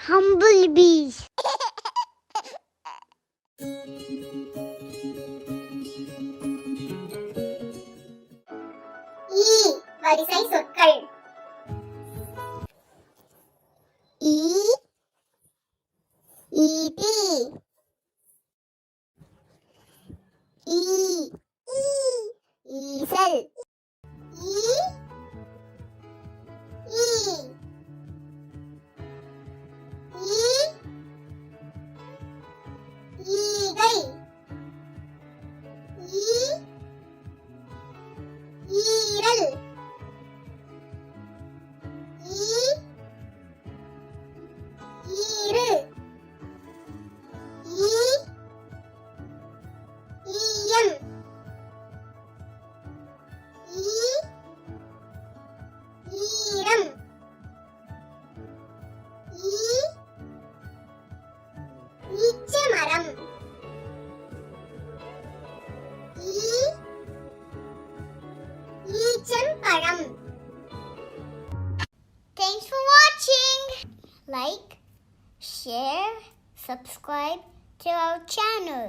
Humblebees. ஈ வரிசை சொற்கள் ஈ ஈட்டி ஈ ஈ ஈசல் ஈ ஈ Hey! ஈச்சம்பழம் Thanks for watching. Like, share, subscribe to our channel.